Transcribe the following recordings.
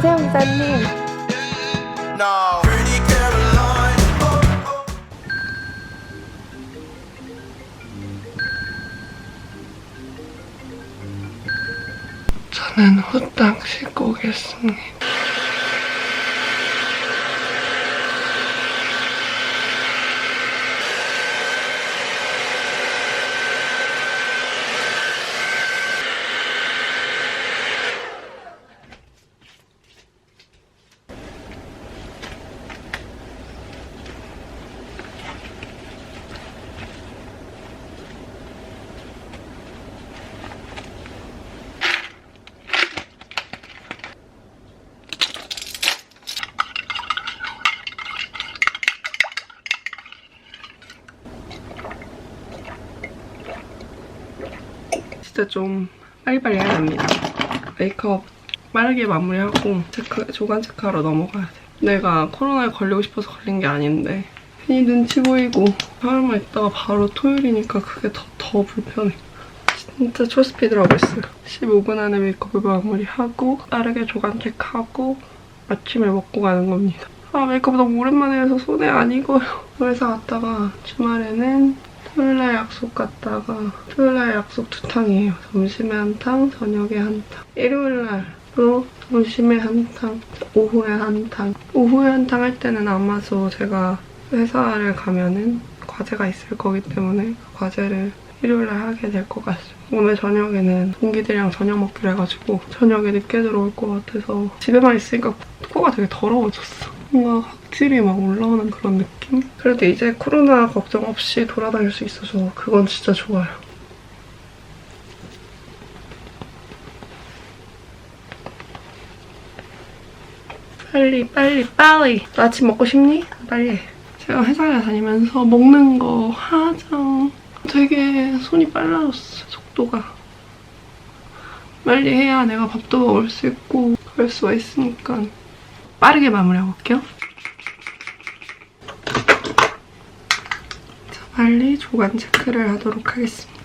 안녕하세요, 기사님. 저는 후딱 씻고 오겠습니다. 진짜 좀 빨리빨리 해야 됩니다. 메이크업 빠르게 마무리하고 체크, 조간 체크하러 넘어가야 돼. 내가 코로나에 걸리고 싶어서 걸린 게 아닌데 괜히 눈치 보이고 하루만 있다가 바로 토요일이니까 그게 더, 더 불편해. 진짜 초스피드로 하고 있어요. 15분 안에 메이크업을 마무리하고 빠르게 조간 체크하고 아침을 먹고 가는 겁니다. 아 메이크업 너무 오랜만에 해서 손에 안 익어요. 회사 갔다가 주말에는 토요일날 약속 갔다가 토요일날 약속 두 탕이에요. 점심에 한 탕, 저녁에 한 탕. 일요일날도 점심에 한 탕, 오후에 한 탕. 오후에 한 탕 할 때는 아마도 제가 회사를 가면은 과제가 있을 거기 때문에 그 과제를 일요일날 하게 될 것 같습니다. 오늘 저녁에는 동기들이랑 저녁 먹기로 해가지고 저녁에 늦게 들어올 것 같아서 집에만 있으니까 코가 되게 더러워졌어. 뭔가 확질이 막 올라오는 그런 느낌? 그래도 이제 코로나 걱정 없이 돌아다닐 수 있어서 그건 진짜 좋아요. 빨리 빨리 빨리 너 아침 먹고 싶니? 빨리 해. 제가 회사에 다니면서 먹는 거 화장 되게 손이 빨라졌어 속도가 빨리 해야 내가 밥도 먹을 수 있고 그럴 수가 있으니까 빠르게 마무리하고 올게요 자 빨리 조간 체크를 하도록 하겠습니다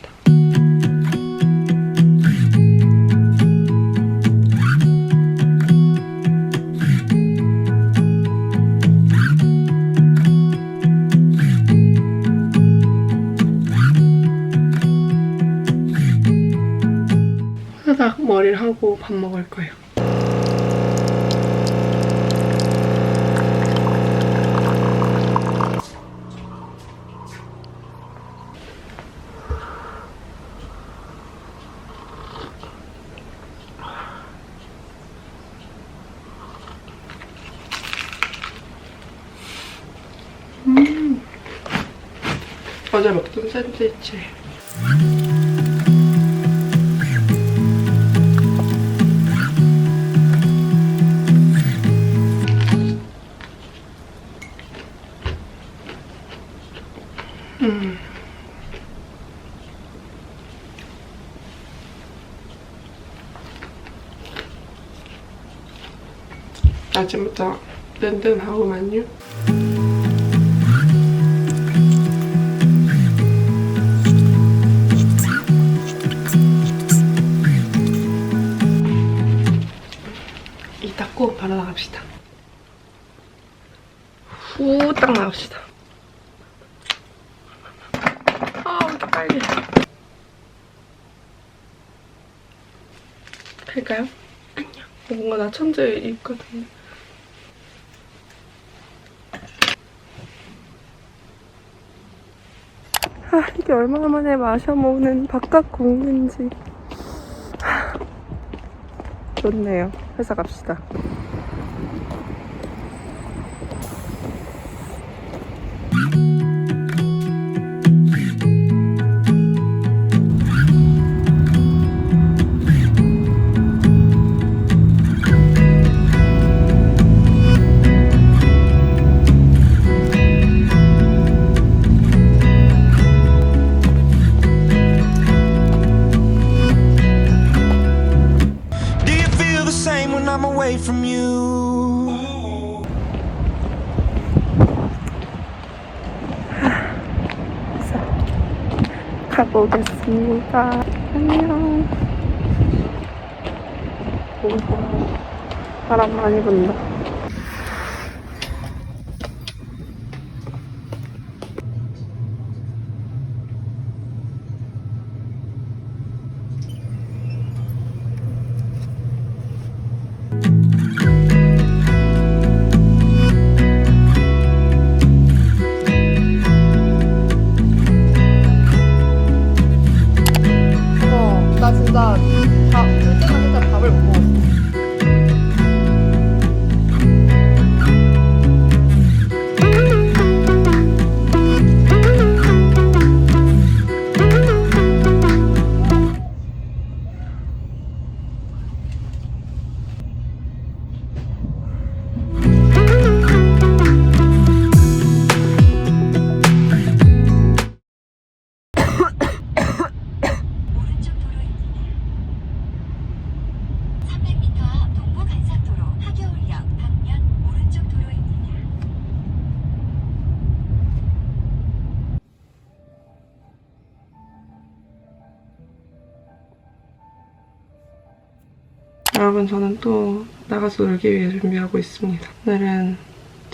머리를 하고 밥 먹을 거예요. 먹던 샌드위치. 아침부터 든든하고만요. 바로 나갑시다. 후딱 나갑시다. 아, 왜 이렇게 빨리. 갈까요? 안녕. 어, 뭔가 나 천재 있거든. 아, 이게 얼마나 만에 마셔먹는 바깥 공기인지. 하, 좋네요. 회사 갑시다. 가보겠습니다. 안녕. 바람 많이 분다. 여러분 저는 또 나가서 놀기 위해 준비하고 있습니다. 오늘은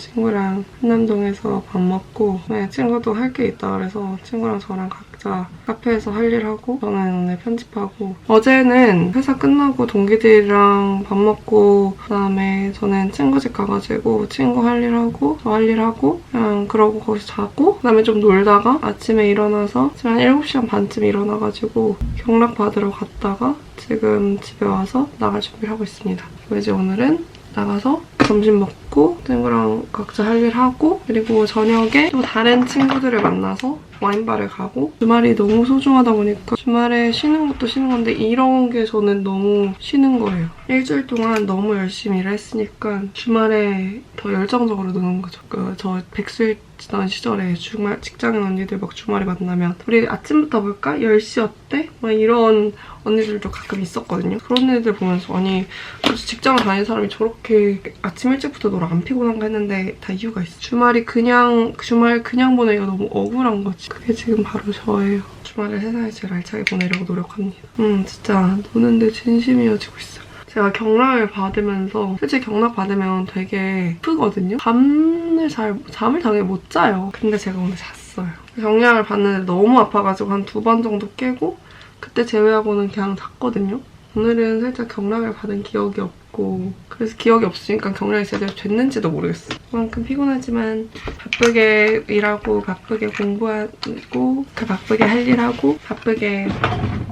친구랑 한남동에서 밥 먹고 네, 친구도 할 게 있다 그래서 친구랑 저랑 각자 카페에서 할 일 하고 저는 오늘 편집하고 어제는 회사 끝나고 동기들이랑 밥 먹고 그다음에 저는 친구 집 가가지고 친구 할 일 하고 저 할 일 하고 그냥 그러고 거기서 자고 그다음에 좀 놀다가 아침에 일어나서 한 7시 한 반쯤 일어나가지고 경락 받으러 갔다가 지금 집에 와서 나갈 준비를 하고 있습니다. 그래서 이제 오늘은 나가서 점심 먹고 친구랑 각자 할 일 하고 그리고 저녁에 또 다른 친구들을 만나서 와인바를 가고 주말이 너무 소중하다 보니까 주말에 쉬는 것도 쉬는 건데 이런 게 저는 너무 쉬는 거예요. 일주일 동안 너무 열심히 일을 했으니까 주말에 더 열정적으로 노는 거죠. 그 저 백수일 지난 시절에 주말 직장인 언니들 막 주말에 만나면 우리 아침부터 볼까? 10시 어때? 막 이런 언니들도 가끔 있었거든요. 그런 애들 보면서 아니 직장을 다니는 사람이 저렇게 아침 일찍부터 놀아 안 피곤한가 했는데 다 이유가 있어. 주말이 그냥 주말 그냥 보내기가 너무 억울한 거지. 그게 지금 바로 저예요. 주말을 세상에 제일 알차게 보내려고 노력합니다. 음 진짜 노는데 진심이어지고 있어요. 제가 경락을 받으면서 솔직히 경락 받으면 되게 아프거든요. 밤을 잘 잠을 당연히 못 자요. 근데 제가 오늘 잤어요. 경락을 받는데 너무 아파가지고 한 두 번 정도 깨고 그때 제외하고는 그냥 잤거든요. 오늘은 살짝 경락을 받은 기억이 없고 그래서 기억이 없으니까 경락이 제대로 됐는지도 모르겠어. 그만큼 피곤하지만 바쁘게 일하고 바쁘게 공부하고 그 바쁘게 할 일하고 바쁘게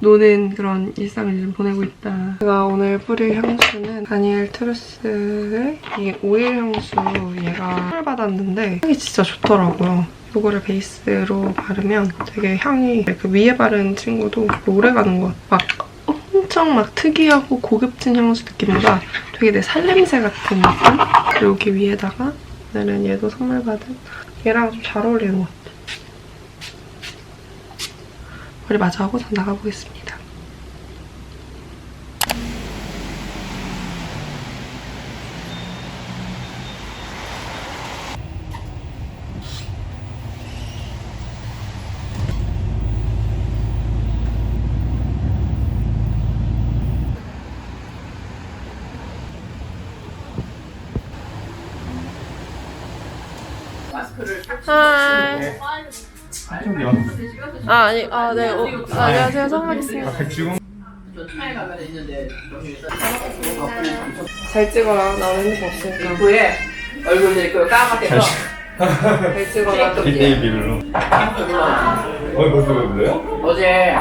노는 그런 일상을 좀 보내고 있다. 제가 오늘 뿌릴 향수는 다니엘 트루스의 이 오일 향수 얘가 선물 받았는데 향이 진짜 좋더라고요. 이거를 베이스로 바르면 되게 향이 그 위에 바른 친구도 오래 가는 것 같아. 막 엄청 막 특이하고 고급진 향수 느낌보다 되게 내 살냄새 같은 느낌? 여기 위에다가 오늘은 얘도 선물 받은 얘랑 좀 잘 어울리는 것 같아. 머리 마저 하고 전 나가보겠습니다. 하이. 아, 아니, 아, 네. 어, 아, 안녕하세요. 처음 뵙겠습니다. 잘 찍어라. 나 핸드폰 없으니까. 후에 얼굴들이 그 까맣게 서잘 찍어라. 1대1 어, 벌써 그래요? 어제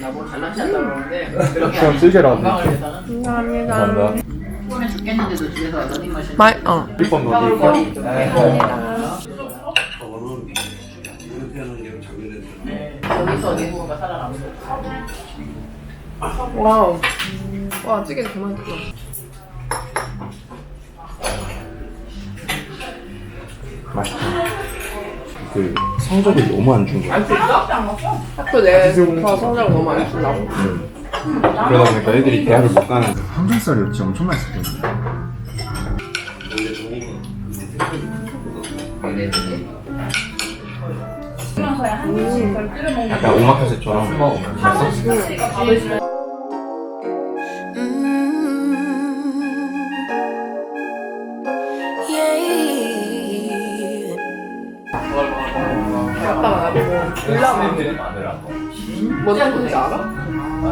나뭐 잘난 체한다 그러는데 그렇게 건강을 위해서는 감사합니다. 감사합니다. 피곤해 죽겠는데도 집에서 러닝머신 마이, 어. 1번 거리 넣어드릴게요. 네. 여기서 누군가 살아남은 와우. 와, 찌개 그만 뜯어. 맛있다. 그 성적이 너무 안준 거야. 학교 내에서 성적 너무 안 준다고. 그러다 보니까 애들이 대학을 못 가는 거야. 항정살이 진짜 엄청 맛있 거야. 한 음. 개씩 그걸 끓여 먹는 약간 오마카세처럼 술먹면서 한국식이니까 밥을 주면 아빠가 나보고 올라와. 뭐지 알아?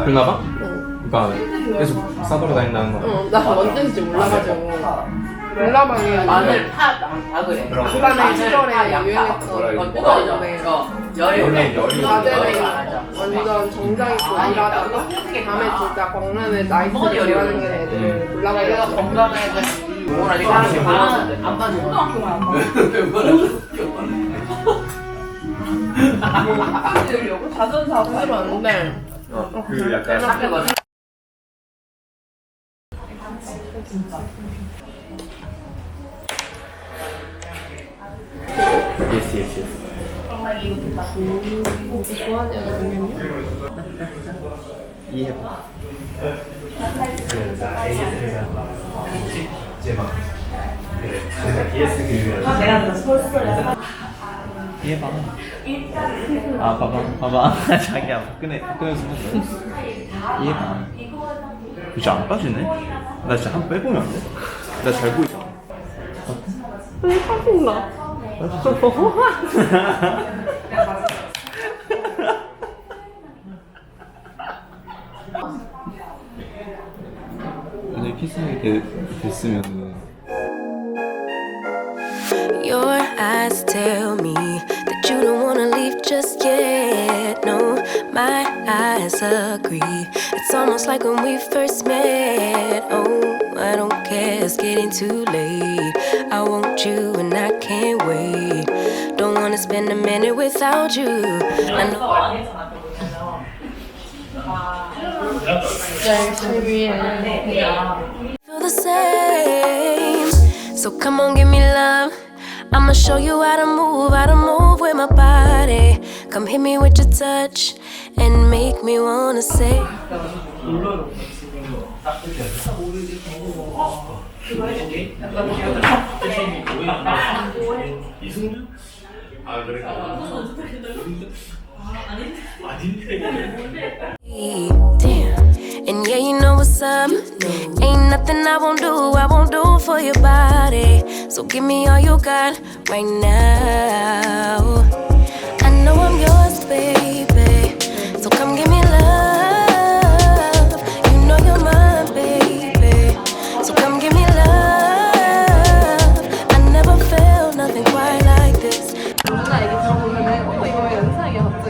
흘나봐? 응. 그러니까 계속 싸돌아다닌다는 거 응, 나 뭔지 몰라가지고. 올라방에 마늘 파, 아 그래. 그런 거. 시절에 유행했던 뭐라 이거? 건더기 래 열이 낮에는. 완전 정장 입고 일하다가 밤에 진짜 광란에 나이트를 일하는 게 애들을 내가. 건강해서 오늘 아직 사람이 몰랐는데 안 빠져. 사실 안 돼. 그 약간 예스 예스 예스. 좋아하는 애가 있는요? 이해봐. 이해봐. 아, 봐봐, 봐봐. 자기야, 박근혜, 박근혜 숨었어. 이해봐. 진짜 안 빠지네? 나 진짜 한 번 빼보면 안 돼? 나 잘 보이잖아. 왜 빠진다. 만약에 키스하게 되, 됐으면은. Your eyes tell me that you don't wanna leave just yet. No, my eyes agree. It's almost like when we first met. Oh, I don't care, it's getting too late. I want you and I can't wait. Wanna spend a minute without you. I know. feel the same. So come on, give me love. I'ma show you how to move, how to move with my body. Come hit me with your touch and make me wanna say. Damn. And yeah, you know what's up. Ain't nothing I won't do, I won't do for your body. So give me all you got right now. I know I'm yours, baby.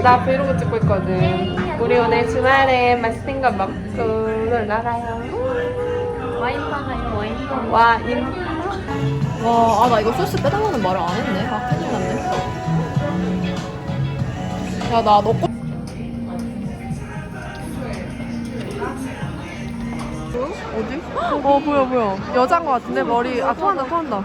나 브이로그 찍고 있거든. 우리 오늘 주말에 맛있는 거 먹고 놀러 가요. 와인바 가요, 와인바. 와인. 와, 아, 나 이거 소스 빼달라는 말을 안 했네. 아, 큰일 났네. 야, 나너 꼭. 어디? 어, 보여, 보여. 여자인 것 같은데? 머리, 아, 토한다, 토한다.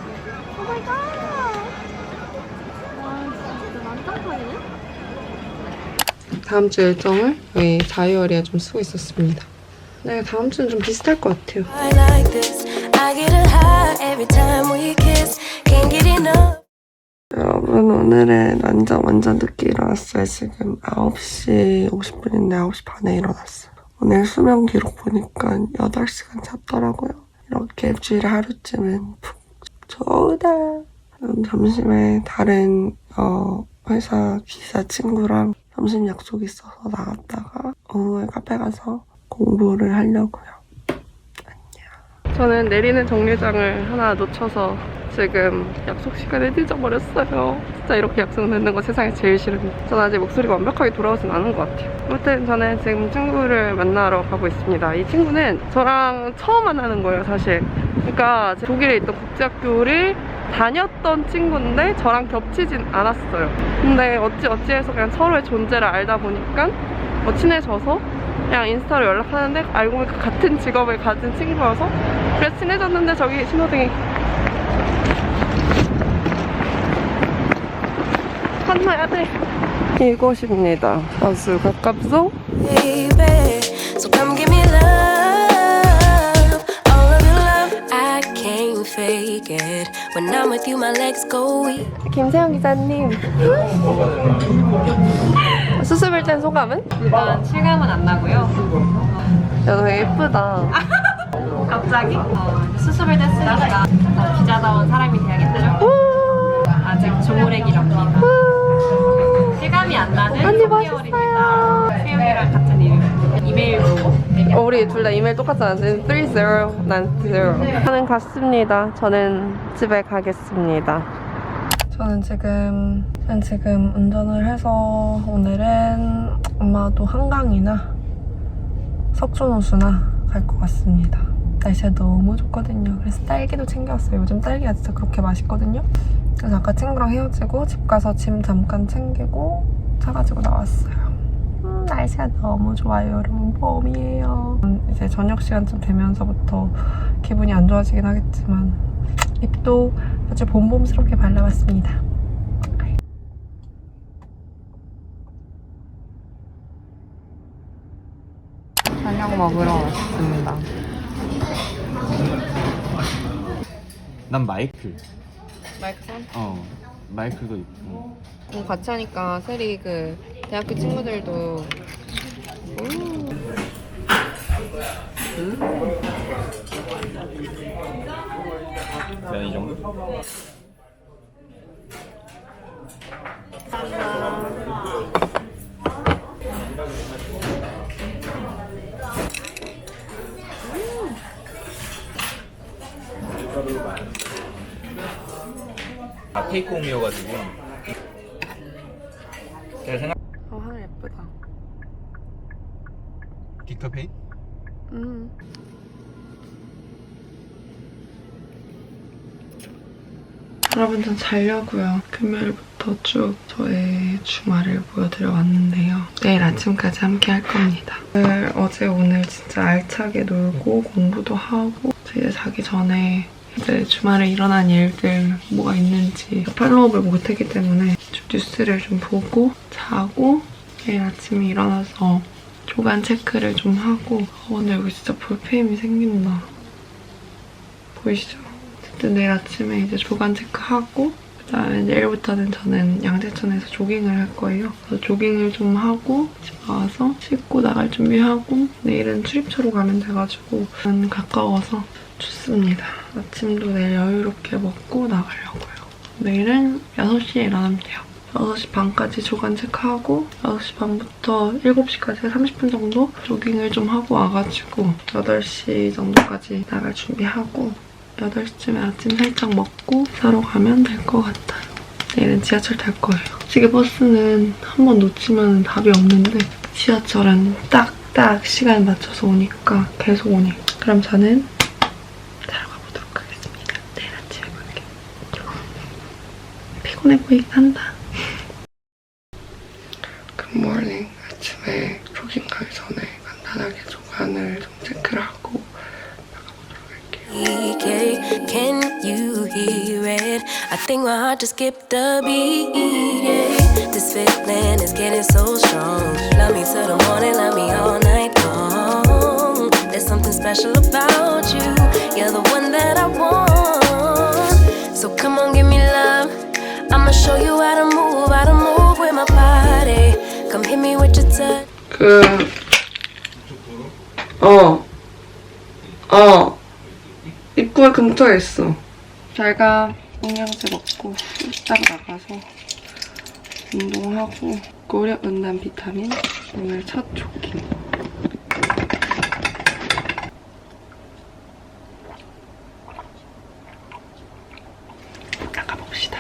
다음 주 일정을 저희 자유어리에 좀 쓰고 있었습니다. 네, 다음 주는 좀 비슷할 것 같아요. I like this. I get a high every time we kiss. Can't get enough. 여러분 오늘은 완전 완전 늦게 일어났어요. 지금 9시 50분인데 9시 반에 일어났어요. 오늘 수면 기록 보니까 8시간 잤더라고요. 이렇게 일주일에 하루쯤은 푹 좋다. 그럼 점심에 다른 어, 회사 기사 친구랑 점심 약속 있어서 나갔다가 오후에 카페 가서 공부를 하려고요. 안녕. 저는 내리는 정류장을 하나 놓쳐서 지금 약속 시간에 늦어버렸어요. 진짜 이렇게 약속 늦는 거 세상에 제일 싫은데. 전 아직 목소리가 완벽하게 돌아오진 않은 것 같아요. 아무튼 저는 지금 친구를 만나러 가고 있습니다. 이 친구는 저랑 처음 만나는 거예요, 사실. 그러니까 독일에 있던 국제학교를 다녔던 친구인데 저랑 겹치진 않았어요. 근데 어찌 어찌해서 그냥 서로의 존재를 알다 보니까 뭐 친해져서 그냥 인스타로 연락하는데 알고 보니까 같은 직업을 가진 친구여서 그래서 친해졌는데 저기 신호등이 건너야 돼. 이곳입니다. 아주 가깝소? I'm with you, my legs go weak. 김세영 기자님. 수습일 땐 소감은? 일단 실감은 안 나고요. 야, 너 예쁘다. 갑자기 어, 수습을 했으니까 어, 기자다운 사람이 돼야겠죠? 아직 조물의기럽니다 실감이 안 나는 언니 3개월입니다. 수영이랑 같은 이름. 이메일 보고. 우리 둘 다 이메일 똑같잖아. 30, 난 0. 저는 갔습니다. 저는 집에 가겠습니다. 저는 지금 저는 지금 운전을 해서 오늘은 아마도 한강이나 석촌호수나 갈 것 같습니다. 날씨가 너무 좋거든요. 그래서 딸기도 챙겨왔어요. 요즘 딸기가 진짜 그렇게 맛있거든요. 그래서 아까 친구랑 헤어지고 집 가서 짐 잠깐 챙기고 차 가지고 나왔어요. 음, 날씨가 너무 좋아요, 여러분. 봄이에요. 음, 이제 저녁 시간쯤 되면서부터 기분이 안 좋아지긴 하겠지만 립도 아주 봄봄스럽게 발라봤습니다. 저녁 먹으러 왔습니다. 난 마이클. 마이크 선? 어, 마이클도 있고. 공 같이 하니까 세리 그 대학교 친구들도. 난이 정도? 아 테이크홈이어가지고. 제가 생각 어 하늘 예쁘다. 딕터페이? 음. 여러분 전 자려고요. 금요일부터 쭉 저의 주말을 보여드려 왔는데요. 내일 아침까지 함께 할 겁니다. 오늘, 어제 오늘 진짜 알차게 놀고 공부도 하고 이제 자기 전에 이제 주말에 일어난 일들 뭐가 있는지 팔로우업을 못했기 때문에 좀 뉴스를 좀 보고 자고 내일 아침에 일어나서 조간 체크를 좀 하고 어, 오늘 여기 진짜 볼페임이 생긴다. 보이시죠? 어쨌든 내일 아침에 이제 조간 체크하고 그다음에 내일부터는 저는 양재천에서 조깅을 할 거예요. 그래서 조깅을 좀 하고 집에 와서 씻고 나갈 준비하고 내일은 출입처로 가면 돼가지고 는 가까워서 좋습니다. 아침도 내일 여유롭게 먹고 나가려고요. 내일은 6시에 일어나면 돼요. 6시 반까지 조간 체크하고 6시 반부터 7시까지 30분 정도 조깅을 좀 하고 와가지고 8시 정도까지 나갈 준비하고 8시쯤에 아침 살짝 먹고 자러 가면 될 것 같아요. 내일은 지하철 탈 거예요. 시계 버스는 한 번 놓치면 답이 없는데 지하철은 딱딱 시간 맞춰서 오니까 계속 오니까 그럼 저는 자러 가보도록 하겠습니다. 내일 아침에 볼게요. 피곤해 보이긴 한다. 아침에 조깅 가기 전에 간단하게 조간을 좀 체크를 하고 나가보도록 할게요. EK, can you hear it? I think my heart just skipped a beat. Yeah. This feeling is getting so strong. Love me till the morning, love me all night long. There's something special about you. You're the one that I want. So come on, give me love. I'ma show you how to move, how to move with my body. Come hit me with your touch. 그, 어, 어, 입구에 근처에 있어. 잘가 영양제 먹고 딱 나가서 운동하고 고려 은단 비타민 오늘 첫 조깅. 나가봅시다.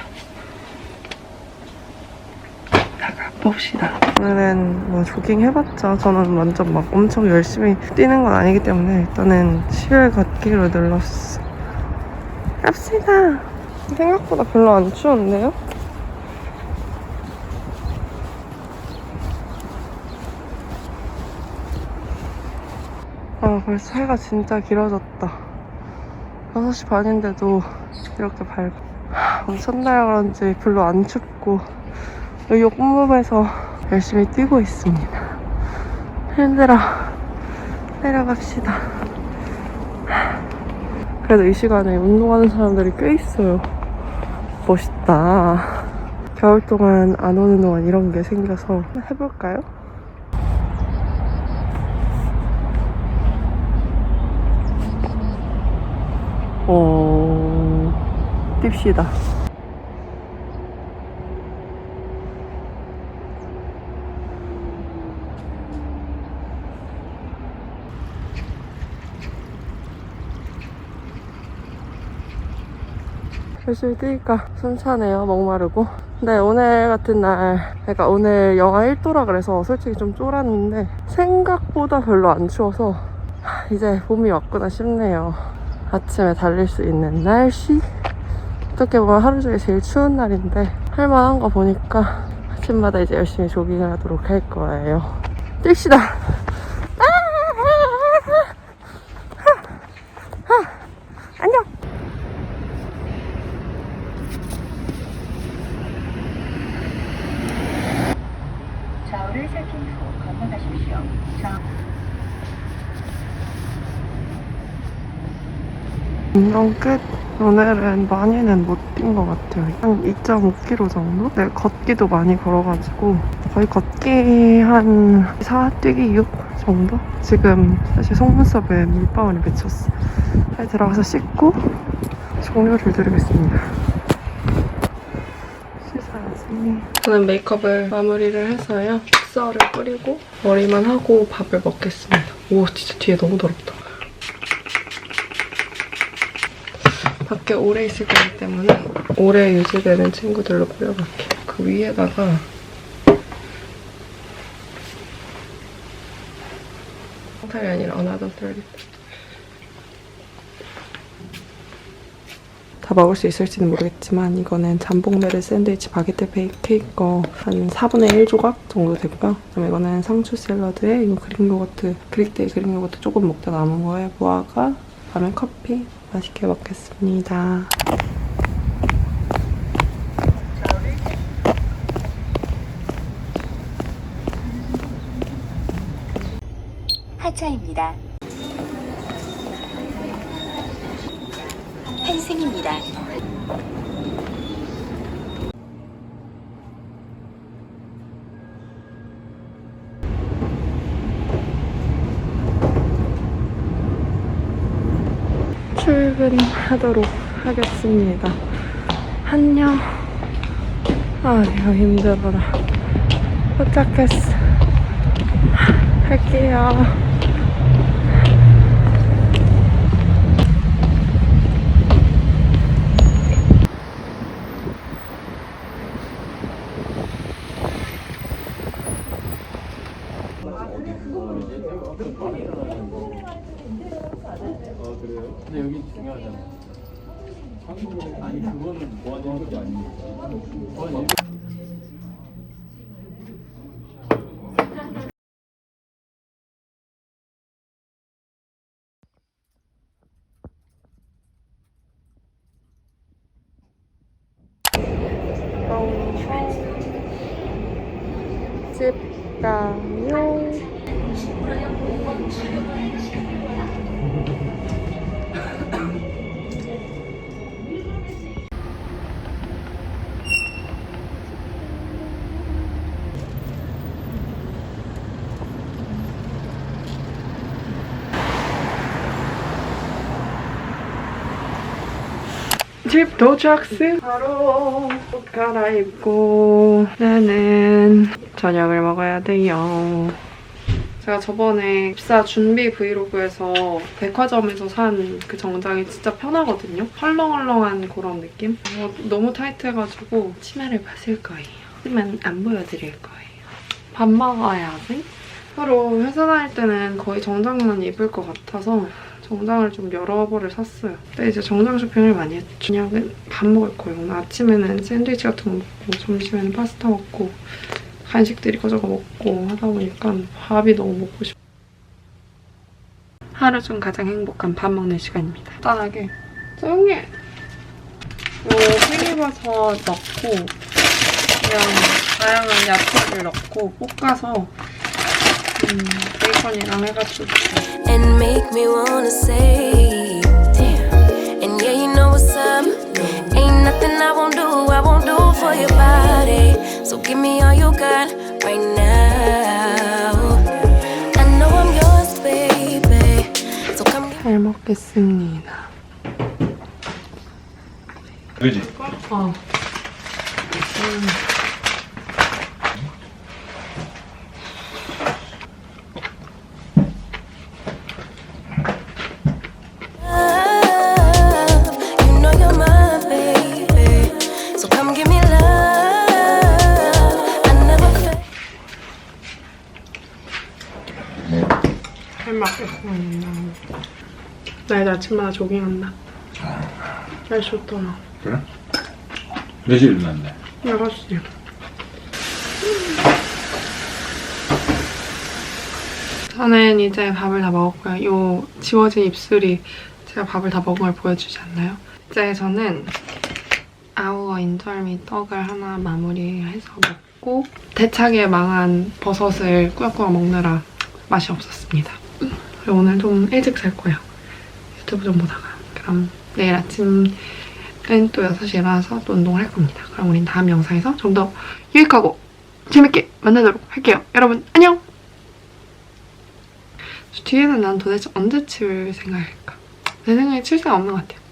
나가봅시다. 오늘은 뭐 조깅 해봤자 저는 완전 막 엄청 열심히 뛰는 건 아니기 때문에 일단은 10일 걷기로 눌렀어. 갑시다. 생각보다 별로 안 추운데요? 아, 벌써 해가 진짜 길어졌다. 6시 반인데도 이렇게 밝고. 첫날 그런지 별로 안 춥고 여기 온몸에서 열심히 뛰고 있습니다. 힘들어. 내려갑시다. 그래도 이 시간에 운동하는 사람들이 꽤 있어요. 멋있다. 겨울 동안 안 오는 동안 이런 게 생겨서 해볼까요? 어... 뜁시다. 열심히 뛰니까 순차네요 목마르고. 근데 오늘 같은 날 그러니까 오늘 영하 1도라 그래서 솔직히 좀 쫄았는데 생각보다 별로 안 추워서 하, 이제 봄이 왔구나 싶네요. 아침에 달릴 수 있는 날씨? 어떻게 보면 하루 중에 제일 추운 날인데 할만한 거 보니까 아침마다 이제 열심히 조깅을 하도록 할 거예요. 뜁시다 안녕 좌우를 살핀 후 건너가십시오. 좌 운동 끝. 오늘은 많이는 못 뛴 것 같아요. 한 2.5km 정도? 네, 걷기도 많이 걸어가지고 거의 걷기 한 4, 뛰기 6 정도? 지금 사실 속눈썹에 물방울이 맺혔어. 빨리 들어가서 씻고 종료를 드리겠습니다. 씻어야지. 저는 메이크업을 마무리를 해서요. 픽서를 뿌리고 머리만 하고 밥을 먹겠습니다. 오, 진짜 뒤에 너무 더럽다. 밖에 오래 있을 거기 때문에 오래 유지되는 친구들로 뿌려볼게요. 그 위에다가 성탈이 아니라 어나더 털리 다 먹을 수 있을지는 모르겠지만 이거는 잠봉베르 샌드위치 바게트 베이케이크 거한 4분의 1 조각 정도 되고요. 그다음에 이거는 상추 샐러드에 이거 그릭 요거트, 그릭 데이 그릭 요거트 조금 먹다 남은 거에 무화과, 그다음에 커피 맛있게 먹겠습니다. 하차입니다. 환승입니다. 출근하도록 하겠습니다. 안녕. 아, 내가 힘들어라. 도착했어. 갈게요. 근데 여기 중요하잖아. 한국은 아니 그거는 게 아니니까. 집 가요. 집 도착스 바로 옷 갈아입고 나는 저녁을 먹어야 돼요. 제가 저번에 입사 준비 브이로그에서 백화점에서 산 그 정장이 진짜 편하거든요. 헐렁헐렁한 그런 느낌? 어, 너무 타이트해가지고 치마를 벗을 거예요. 하지만 안 보여드릴 거예요. 밥 먹어야지. 서로 회사 다닐 때는 거의 정장만 입을 것 같아서 정장을 좀 여러 벌을 샀어요. 근데 이제 정장 쇼핑을 많이 했죠. 저녁은 밥 먹을 거예요. 오늘 아침에는 샌드위치 같은 거 먹고 점심에는 파스타 먹고 간식들 이거저거 먹고 하다 보니까 밥이 너무 먹고 싶어. 하루 중 가장 행복한 밥 먹는 시간입니다. 간단하게 조용히 해. 요 팽이버섯 넣고 그냥 다양한 야채를 넣고 볶아서 음, 베이컨이랑 해가지고 and make me wanna say, damn. And yeah, you know what's up. Ain't nothing I won't do, I won't do for your body. So give me all you got right now. I know I'm yours, baby. So come get 잘 먹겠습니다. 그지? 어. love. 나의 아침마다 조깅한다. 날씨 좋더라. 그래? 몇 시에 일어났네? 6시. 저는 이제 밥을 다 먹었고요. 요 지워진 입술이 제가 밥을 다 먹은 걸 보여주지 않나요? 이제 저는 아우어 인절미 떡을 하나 마무리해서 먹고 대차게 망한 버섯을 꾸역꾸역 먹느라 맛이 없었습니다. 그리고 오늘 좀 일찍 잘 거예요. 유튜브 좀 보다가. 그럼 내일 아침 또 6시에 일어나서 또 운동을 할 겁니다. 그럼 우린 다음 영상에서 좀 더 유익하고 재밌게 만나도록 할게요. 여러분 안녕! 저 뒤에는 난 도대체 언제 치울 생각일까? 내 생각에 칠 생각 없는 것 같아요.